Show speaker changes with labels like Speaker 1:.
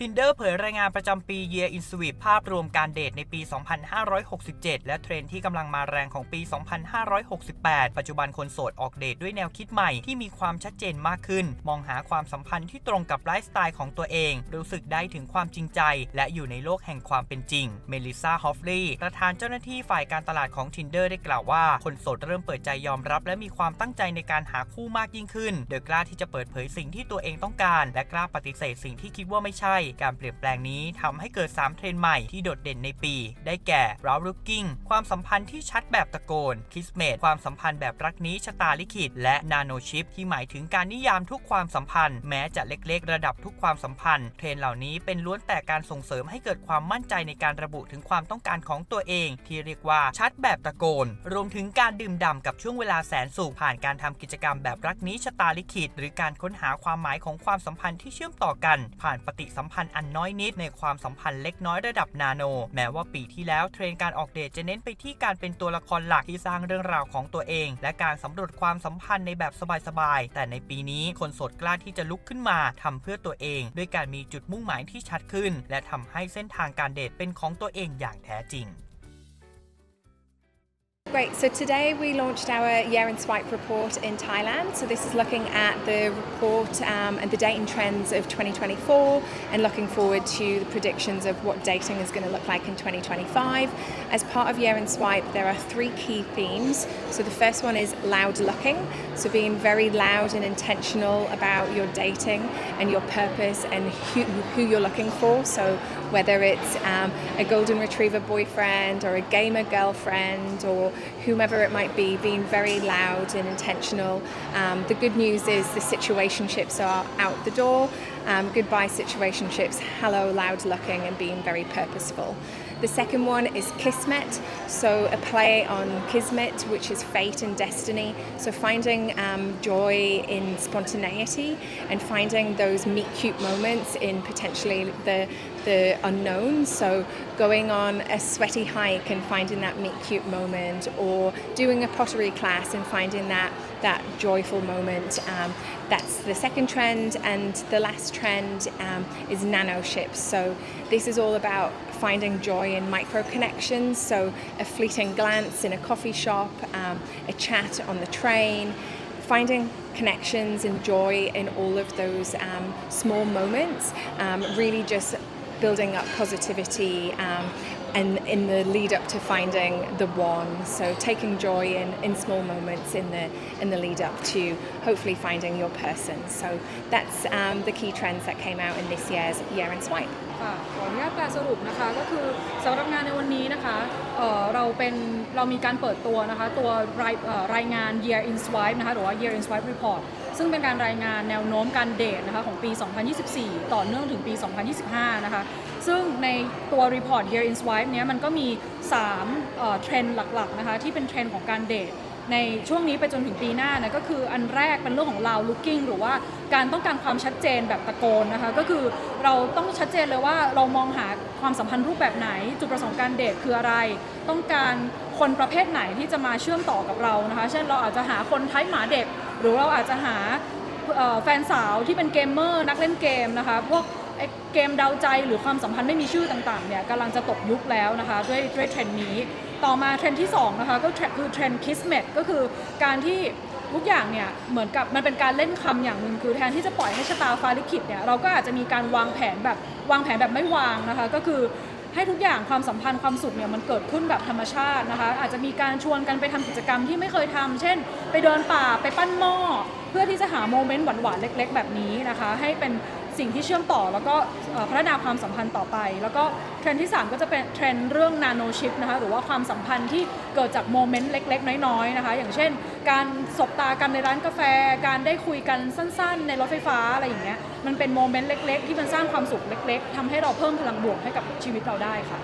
Speaker 1: Tinder เผยรายงานประจำปี Year in Sweep ภาพรวมการเดทในปี 2567 และเทรนด์ที่กำลังมาแรงของปี 2568 ปัจจุบันคนโสดออกเดทด้วยแนวคิดใหม่ที่มีความชัดเจนมากขึ้น มองหาความสัมพันธ์ที่ตรงกับไลฟ์สไตล์ของตัวเอง รู้สึกได้ถึงความจริงใจ และอยู่ในโลกแห่งความเป็นจริง เมลิซา ฮอฟลีย์ประธานเจ้าหน้าที่ฝ่ายการตลาดของ Tinder ได้กล่าวว่า คนโสดเริ่มเปิดใจยอมรับ และมีความตั้งใจในการหาคู่มากยิ่งขึ้น โดยกล้าที่จะเปิดเผยสิ่งที่ตัวเองต้องการ และกล้าปฏิเสธสิ่งที่คิดว่าไม่ใช่การเปลี่ยนแปลงนี้ทำให้เกิด 3 เทรนด์ใหม่ที่โดดเด่นในปี ได้แก่ r o u Looking ความสัมพันธ์ที่ชัดแบบตะโกน Kismet ความสัมพันธ์แบบรักนี้ชะตาลิขิต และ Nano Chip ที่หมายถึงการนิยามทุกความสัมพันธ์ แม้จะเล็กๆ ระดับทุกความสัมพันธ์ เทรนเหล่านี้เป็นล้วนแต่การส่งเสริมให้เกิดความมั่นใจในการระบุถึงความต้องการของตัวเอง ที่เรียกว่าชัดแบบตะโกน รวมถึงการดื่มด่ำกับช่วงเวลาแสนสุขผ่านการทำกิจกรรมแบบรักนี้ชะตาลิขิต หรือการค้นหาความหมายของความสัมพันธ์ที่เชื่อมต่อกัน ผ่านปฏิสัมพันธ์พันอันน้อยนิดในความสัมพันธ์เล็กน้อยระดับนาโน แม้ว่าปีที่แล้วเทรนการออกเดทจะเน้นไปที่การเป็นตัวละครหลักที่สร้างเรื่องราวของตัวเอง และการสำรวจความสัมพันธ์ในแบบสบายๆ แต่ในปีนี้คนโสดกล้าที่จะลุกขึ้นมาทำเพื่อตัวเอง ด้วยการมีจุดมุ่งหมายที่ชัดขึ้น และทำให้เส้นทางการเดทเป็นของตัวเองอย่างแท้จริง
Speaker 2: Great. So today we launched our Year and Swipe report in Thailand. So this is looking at the report um, and the dating trends of 2024 and looking forward to the predictions of what dating is going to look like in 2025. As part of Year and Swipe, there are three key themes. So the first one is loud looking. So being very loud and intentional about your dating and your purpose and who, who you're looking for. So whether it's um, a golden retriever boyfriend or a gamer girlfriend or whomever it might be, being very loud and intentional. Um, the good news is the situationships are out the door. Um, goodbye situationships, hello loud looking and being very purposeful. The second one is Kismet, so a play on Kismet, which is fate and destiny. So finding um, joy in spontaneity and finding those meet cute moments in potentially the the unknown. So going on a sweaty hike and finding that meet cute moment, or doing a pottery class and finding that that joyful moment. Um, that's the second trend, and the last trend um, is nano ships. So this is all about finding joy in micro connections. So a fleeting glance in a coffee shop, um, a chat on the train, finding connections and joy in all of those um, small moments. Um, really just building up positivity. Um, and in the lead up to finding the one, so taking joy in, in small moments in the in the lead up to hopefully finding your person. So that's um, the key trends that came out in this year's Year and Swipe.
Speaker 3: ค่ะขออนุญาตแปลสรุปนะคะก็คือสำหรับงานในวันนี้นะคะเอ่อเราเป็นเรามีการเปิดตัวนะคะตัวรายเอ่อรายงาน Year in Swipe นะคะหรือว่า Year in Swipe Report ซึ่งเป็นการรายงานแนวโน้มการเดทนะคะของปี 2024 ต่อเนื่องถึงปี 2025 นะคะ ซึ่งในตัว Report Year in Swipe เนี้ยมันก็มี3เอ่อเทรนด์หลักๆนะคะที่เป็นเทรนด์ของการเดทในช่วงนี้ไปจนถึงปีหน้านะก็คืออันแรกเป็นเรื่องของ loud looking หรือว่าการต้องการความชัดเจนแบบตะโกนนะคะก็คือเราต้องชัดเจนเลยว่าเรามองหาความสัมพันธ์รูปแบบไหน จุดประสงค์การเดทคืออะไร ต้องการคนประเภทไหนที่จะมาเชื่อมต่อกับเรานะคะ เช่นเราอาจจะหาคนไทป์หมาเด็ก หรือเราอาจจะหาแฟนสาวที่เป็นเกมเมอร์นักเล่นเกมนะคะพวกเกมเดาใจหรือความสัมพันธ์ไม่มีชื่อต่างๆเนี่ยกำลังจะตกยุคแล้วนะคะด้วยด้วยเทรนด์นี้ ต่อมาเทรนด์ที่2นะคะก็คือเทรนด์ Kismet ก็คือการที่ทุกอย่างเนี่ยเหมือนกับมันเป็นการเล่นคำอย่างหนึ่งคือแทนที่จะปล่อยให้ชะตาฟ้าลิขิตเนี่ยเราก็อาจจะมีการวางแผนแบบวางแผนแบบไม่วางนะคะก็คือ ให้ทุกอย่างความสัมพันธ์ความสุขเนี่ยมันเกิดขึ้นแบบธรรมชาตินะคะ อาจจะมีการชวนกันไปทำกิจกรรมที่ไม่เคยทำเช่น ไปเดินป่าไปปั้นหม้อเพื่อที่จะหาโมเมนต์หวานๆเล็ก ๆ แบบนี้นะคะ ให้เป็น สิ่งที่เชื่อมต่อแล้วก็พัฒนาความสัมพันธ์ต่อไป แล้วก็เทรนด์ที่ 3 ก็จะเป็นเทรนด์เรื่องนาโนชิปนะคะหรือว่าความสัมพันธ์ที่เกิดจากโมเมนต์เล็ก ๆ น้อยๆนะคะอย่างเช่น การสบตากันในร้านกาแฟ การได้คุยกันสั้น ๆ ในรถไฟฟ้าอะไรอย่างเงี้ยมันเป็นโมเมนต์เล็ก ๆ ที่มันสร้างความสุขเล็ก ๆทำให้เราเพิ่มพลังบวกให้กับชีวิตเราได้ค่ะ